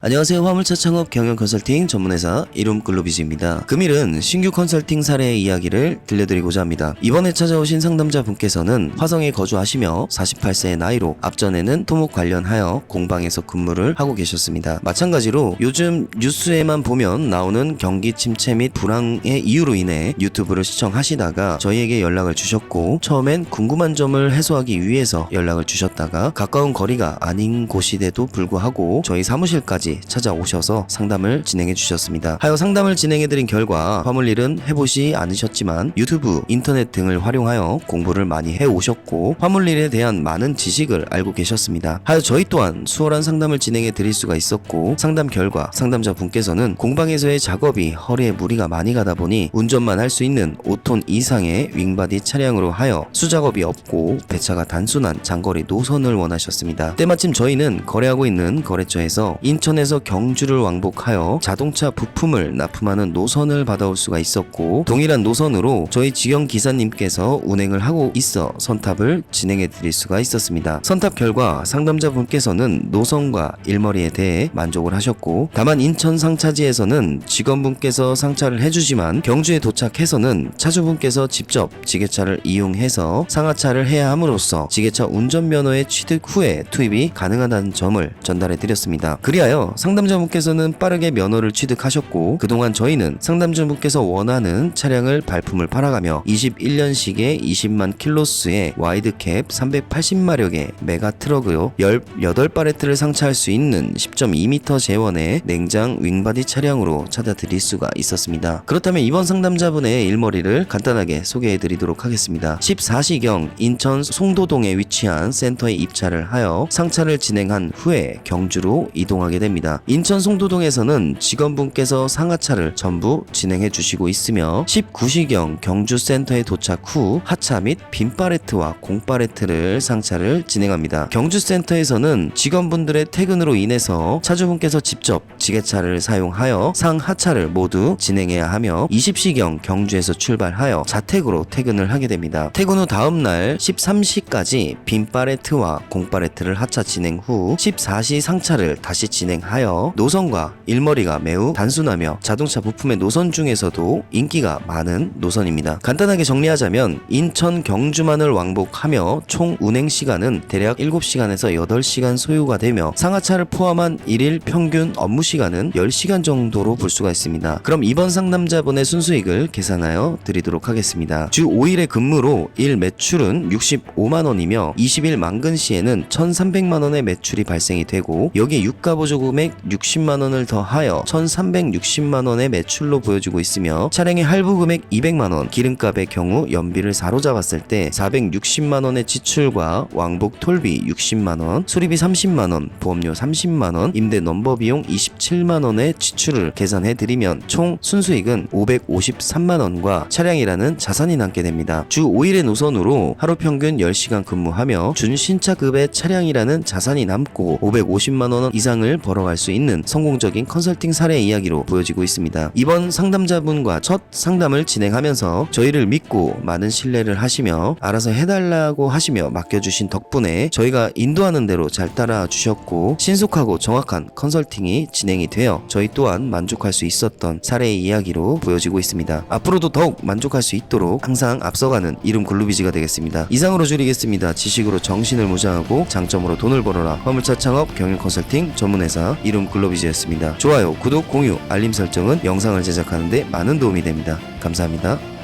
안녕하세요. 화물차 창업 경영 컨설팅 전문회사 이룸 글로비즈입니다. 금일은 신규 컨설팅 사례의 이야기를 들려드리고자 합니다. 이번에 찾아오신 상담자 분께서는 화성에 거주하시며 48세의 나이로 앞전에는 토목 관련하여 공방에서 근무를 하고 계셨습니다. 마찬가지로 요즘 뉴스에만 보면 나오는 경기 침체 및 불황의 이유로 인해 유튜브를 시청하시다가 저희에게 연락을 주셨고 처음엔 궁금한 점을 해소하기 위해서 연락을 주셨다가 가까운 거리가 아닌 곳인데도 불구하고 저희 사무실까지 찾아오셔서 상담을 진행해 주셨습니다. 하여 상담을 진행해 드린 결과 화물일은 해보시 않으셨지만 유튜브, 인터넷 등을 활용하여 공부를 많이 해 오셨고 화물일에 대한 많은 지식을 알고 계셨습니다. 하여 저희 또한 수월한 상담을 진행해 드릴 수가 있었고 상담 결과 상담자 분께서는 공방에서의 작업이 허리에 무리가 많이 가다 보니 운전만 할 수 있는 5톤 이상의 윙바디 차량으로 하여 수작업이 없고 배차가 단순한 장거리 노선을 원하셨습니다. 때마침 저희는 거래하고 있는 거래처에서 인천에 서 경주를 왕복하여 자동차 부품을 납품하는 노선을 받아올 수가 있었고 동일한 노선으로 저희 직영 기사님께서 운행을 하고 있어 선탑을 진행해 드릴 수가 있었습니다. 선탑 결과 상담자 분께서는 노선과 일머리에 대해 만족을 하셨고 다만 인천 상차지에서는 직원분께서 상차를 해주지만 경주에 도착해서는 차주분께서 직접 지게차를 이용해서 상하차를 해야 함으로써 지게차 운전면허의 취득 후에 투입이 가능하다는 점을 전달해 드렸습니다. 그리하여 상담자분께서는 빠르게 면허를 취득하셨고 그동안 저희는 상담자분께서 원하는 차량을 발품을 팔아가며 21년식의 20만 킬로수의 와이드캡 380마력의 메가 트럭으로 18파레트를 상차할 수 있는 10.2m 재원의 냉장 윙바디 차량으로 찾아드릴 수가 있었습니다. 그렇다면 이번 상담자분의 일머리를 간단하게 소개해 드리도록 하겠습니다. 14시경 인천 송도동에 위치한 센터에 입차를 하여 상차를 진행한 후에 경주로 이동하게 됩니다. 인천 송도동에서는 직원분께서 상하차를 전부 진행해 주시고 있으며 19시경 경주 센터에 도착 후 하차 및 빈파레트와 공파레트를 상차를 진행합니다. 경주 센터에서는 직원분들의 퇴근으로 인해서 차주분께서 직접 지게차를 사용하여 상하차를 모두 진행해야 하며 20시경 경주에서 출발하여 자택으로 퇴근을 하게 됩니다. 퇴근 후 다음 날 13시까지 빈파레트와 공파레트를 하차 진행 후 14시 상차를 다시 진행하 여 노선과 일머리가 매우 단순하며 자동차 부품의 노선 중에서도 인기가 많은 노선입니다. 간단하게 정리하자면 인천 경주만을 왕복하며 총 운행 시간은 대략 7시간에서 8시간 소요가 되며 상하차를 포함한 일일 평균 업무 시간은 10시간 정도로 볼 수가 있습니다. 그럼 이번 상담자분의 순수익을 계산하여 드리도록 하겠습니다. 주 5일의 근무로 일 매출은 65만 원이며 20일 만근 시에는 1,300만 원의 매출이 발생이 되고 여기에 유가 보조 금액 60만 원을 더하여 1,360만 원의 매출로 보여지고 있으며 차량의 할부 금액 200만 원, 기름값의 경우 연비를 사로잡았을 때 460만 원의 지출과 왕복 톨비 60만 원, 수리비 30만 원, 보험료 30만 원, 임대 넘버 비용 27만 원의 지출을 계산해 드리면 총 순수익은 553만 원과 차량이라는 자산이 남게 됩니다. 주 5일의 노선으로 하루 평균 10시간 근무하며 준신차급의 차량이라는 자산이 남고 550만 원 이상을 벌어 갈 수 있는 성공적인 컨설팅 사례 이야기로 보여지고 있습니다. 이번 상담자분과 첫 상담을 진행하면서 저희를 믿고 많은 신뢰를 하시며 알아서 해달라고 하시며 맡겨주신 덕분에 저희가 인도하는 대로 잘 따라 주셨고 신속하고 정확한 컨설팅이 진행이 되어 저희 또한 만족할 수 있었던 사례의 이야기로 보여지고 있습니다. 앞으로도 더욱 만족할 수 있도록 항상 앞서가는 이름 글루비지가 되겠습니다. 이상으로 줄이겠습니다. 지식으로 정신을 무장하고 장점으로 돈을 벌어라. 화물차 창업 경영 컨설팅 전문회사 이름 글로비지였습니다. 좋아요, 구독, 공유, 알림 설정은 영상을 제작하는데 많은 도움이 됩니다. 감사합니다.